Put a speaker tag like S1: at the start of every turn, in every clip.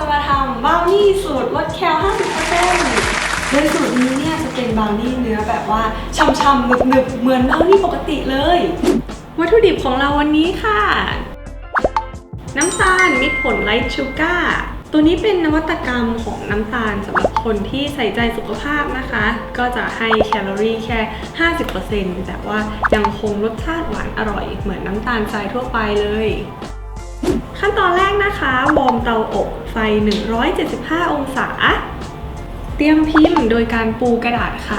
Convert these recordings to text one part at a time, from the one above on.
S1: จะมาทำบาวนี่สูตรลดแคล50%โดยสูตรนี้เนี่ยจะเป็นบราวนี่เนื้อแบบว่าช่ำๆหนึบๆเหมือนบราวนี่ปกติเลย วัตถุดิบของเราวันนี้ค่ะ น้ำตาลมิตรผลไลท์ชูการ์ตัวนี้เป็นนวัตกรรมของน้ำตาลสำหรับคนที่ใส่ใจสุขภาพนะคะ ก็จะให้แคลอรี่แค่ 50%แต่ว่ายังคงรสชาติหวานอร่อย เหมือนน้ำตาลทรายทั่วไปเลย ขั้นตอนแรกนะคะวอร์มเตาอบไฟ 175 องศา เตรียมพิมพ์โดยการปูกระดาษไข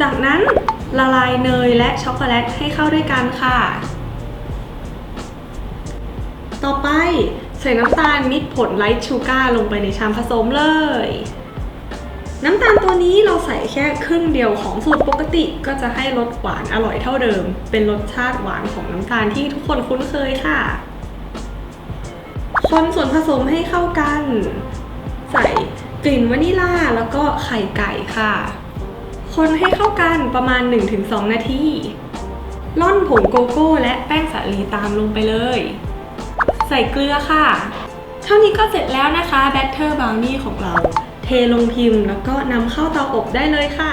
S1: จากนั้นละลายเนยและช็อกโกแลตให้เข้าด้วยกันค่ะ ต่อไปใส่น้ำตาลมิตรผลไลท์ชูการ์ลงไปในชามผสมเลย น้ำตาลตัวนี้เราใส่แค่ครึ่งเดียวของสูตรปกติก็จะให้รสหวานอร่อยเท่าเดิม เป็นรสชาติหวานของน้ำตาลที่ทุกคนคุ้นเคยค่ะ คนส่วนผสมให้เข้ากัน ใส่กลิ่นวานิลาแล้วก็ไข่ไก่ค่ะ คนให้เข้ากันประมาณ 1-2 นาทีร่อนผงโกโก้และแป้งสาลีตามลงไปเลย ใส่เกลือค่ะ เท่านี้ก็เสร็จแล้วนะคะแบตเตอร์บราวนี่ของเรา เทลงพิมพ์แล้วก็นำเข้าเตาอบได้เลยค่ะ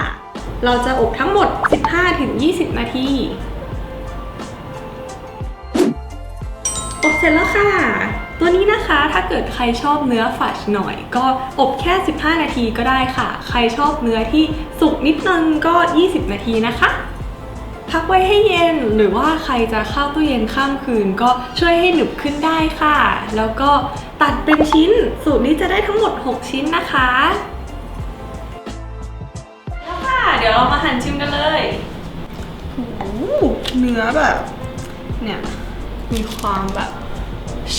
S1: เราจะอบทั้งหมด 15-20 นาที อบเสร็จแล้วค่ะ ตัวนี้นะคะถ้าเกิดใครชอบเนื้อฝัดหน่อย ก็อบแค่ 15 นาทีก็ได้ค่ะ ใครชอบเนื้อที่สุกนิดนึงก็ 20 นาทีนะคะพักไว้ให้เย็นหรือว่าใครจะเข้าตู้เย็นข้ามคืนก็ช่วยให้หนึบขึ้นได้ค่ะ แล้วก็ตัดเป็นชิ้นสูตรนี้จะได้ทั้งหมด 6 ชิ้นนะคะแล้วค่ะ เดี๋ยวเรามาหั่นชิมกันเลย
S2: โอ้เนื้อแบบ เนี่ย มีความแบบ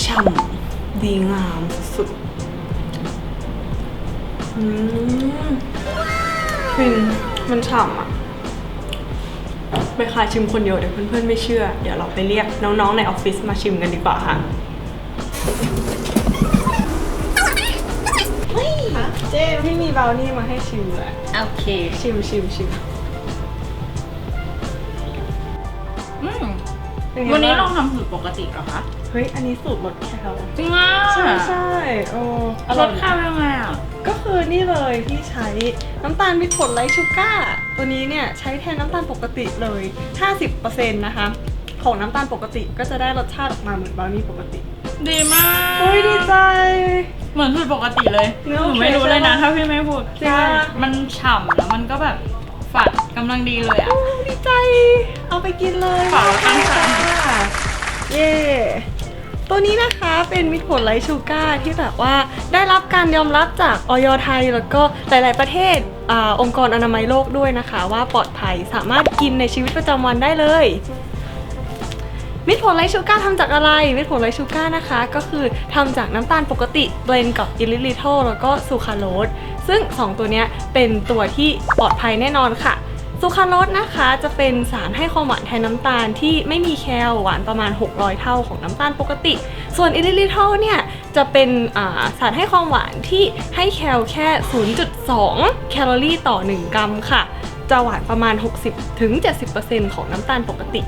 S2: ฉ่ำดีงามสุดๆอืมฟินมันฉ่ำอะไปค่ะชิมคนเดียวเดี๋ยวเพื่อนๆไม่เชื่อ เดี๋ยวเราไปเรียกน้องๆในออฟฟิศมาชิมกันดีกว่าค่ะเฮ้ยเจ๊พี่มีบราวนี่มาให้ชิมเลย
S3: โอเค
S2: ชิมชิมชิม เป็ไง
S3: วันนี้
S2: บ้
S3: ลองทำสูตรปกติเหรอคะ
S2: เฮ้ย อันนี้สูตรลดแคล
S3: จริงอะ
S2: ใช่ใช่โอ้อ
S3: ร
S2: ร่อย
S3: สข้าวยังไงอะ
S2: ก็คือนี่เลยที่ใช้น้ำตาลมิตรผลไร้ชูการ์ตัวนี้เนี่ยใช้แทนน้ำตาลปกติเลย 50%นะคะ ของน้ำตาลปกติก็จะได้รสชาติออกมาเหมือนบราวนี่ปกติ
S3: ดีมาก
S2: เฮ้ยดีใจ
S3: เหมือนสูตรปกติเลย
S2: เนอะ
S3: หนูไม่รู้เลยนะ
S2: โอเค
S3: ถ้าพี่ไม่พูด
S2: จริง
S3: ใช่
S2: ปะ
S3: มันฉ่ำแล้วมันก็แบบฝัดกำลังดีเลยอะ
S2: โอ้ดีใจ เอาไปกินเลย
S3: ขอบคุณค่ะ
S2: ค่ะ เย่ตัวนี้นะคะเป็นมิตรผลไร้ชูการ์ที่แบบว่าได้รับการยอมรับจากออยไทย แล้วก็หลาย ๆ ประเทศอองค์กรอนามัยโลกด้วยนะคะ ว่าปลอดภัยสามารถกินในชีวิตประจำวันได้เลย มิตรผลไรชูการ์ทำจากอะไร มิตรผลไรชูการ์นะคะ ก็คือทำจากน้ำตาลปกติเบลนกับอิลิลิทอลแล้วก็ซูคาโรสซึ่ง 2 ตัวเนี้ยเป็นตัวที่ปลอดภัยแน่นอนค่ะ ซูคราโรสนะคะจะเป็นสารให้ความหวานแทนน้ำตาลที่ไม่มีแคลหวานประมาณ 600 เท่าของน้ำตาลปกติ ส่วนอิลิลิทอลเนี่ยจะเป็นสารให้ความหวานที่ให้แคลแค่ 0.2 แคลอรี่ต่อ 1 กรัมค่ะ จะหวานประมาณ 60-70%ของน้ำตาลปกติ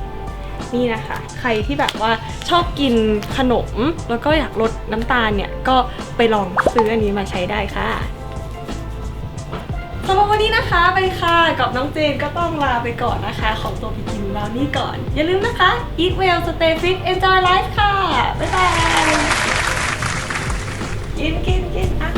S2: นี่นะคะ ใครที่แบบว่าชอบกินขนม แล้วก็อยากลดน้ำตาลเนี่ย ก็ไปลองซื้ออันนี้มาใช้ได้ค่ะ สำหรับวันนี้นะคะไปค่ะกับน้องเจนก็ต้องลาไปก่อนนะคะ ของตัวพิกินบราวนี่ก่อน อย่าลืมนะคะ eat well stay fit enjoy life ค่ะ บ๊ายบาย กินกินกินอะ